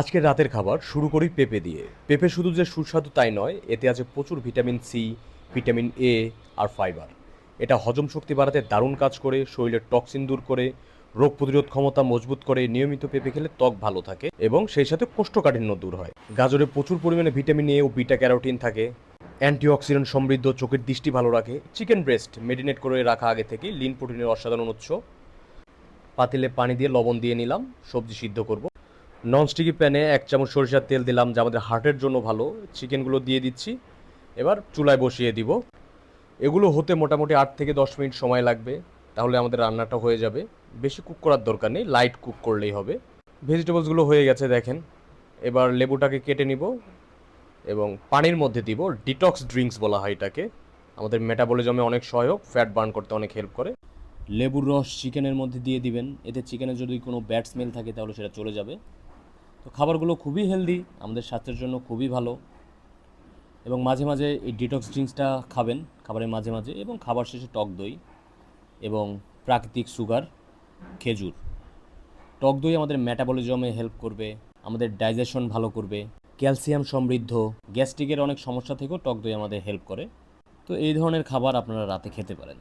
আজকের রাতের খাবার শুরু করি পেঁপে দিয়ে। পেঁপে শুধু যে সুস্বাদু তাই নয়, এতে আছে প্রচুর ভিটামিন সি, ভিটামিন এ আর ফাইবার। এটা হজম শক্তি বাড়াতে দারুণ কাজ করে, শরীরের টক্সিন দূর করে, রোগ প্রতিরোধ ক্ষমতা মজবুত করে, নিয়মিত পেঁপে খেলে ত্বক ভালো থাকে এবং সেই সাথে কোষ্ঠকাঠিন্য দূর হয়। গাজরে প্রচুর পরিমাণে ভিটামিন এ ও বিটা ক্যারোটিন থাকে। অ্যান্টিঅক্সিডেন্ট সমৃদ্ধ চোখের দৃষ্টি ভালো রাখে। চিকেন ব্রেস্ট মেডিনেট করে রাখা আগে থেকে লিন প্রোটিনের অসাধারণ উৎস। পাতিলে পানি দিয়ে লবণ দিয়ে নিলাম। সবজি সিদ্ধ করব। ননস্টিকি প্যানে এক চামচ সরিষার তেল দিলাম, যা আমাদের হার্টের জন্য ভালো। চিকেনগুলো দিয়ে দিচ্ছি। এবার চুলায় বসিয়ে দিব। এগুলো হতে মোটামুটি আট থেকে দশ মিনিট সময় লাগবে, তাহলে আমাদের রান্নাটা হয়ে যাবে। বেশি কুক করার দরকার নেই লাইট কুক করলেই হবে। ভেজিটেবলসগুলো হয়ে গেছে, দেখেন। এবার লেবুটাকে কেটে নিব এবং পানির মধ্যে দিব ডিটক্স ড্রিঙ্কস বলা হয় এটাকে। আমাদের মেটাবলিজমে অনেক সহায়ক ফ্যাট বার্ন করতে অনেক হেল্প করে। লেবুর রস চিকেনের মধ্যে দিয়ে দিবেন। এতে চিকেনের যদি কোনো ব্যাড স্মেল থাকে, তাহলে সেটা চলে যাবে। তো খাবারগুলো খুবই হেলদি আমাদের স্বাস্থ্যের জন্য খুবই ভালো। এবং মাঝে মাঝে এই ডিটক্স ড্রিঙ্কসটা খাবেন, খাবারের মাঝে মাঝে, এবং খাবার শেষে টক দই এবং প্রাকৃতিক সুগার, খেজুর। টক দই আমাদের মেটাবলিজমে হেল্প করবে, আমাদের ডাইজেশন ভালো করবে ক্যালসিয়াম সমৃদ্ধ গ্যাস্ট্রিকের অনেক সমস্যা থেকেও টক দই আমাদের হেল্প করে। তো এই ধরনের খাবার আপনারা রাতে খেতে পারেন।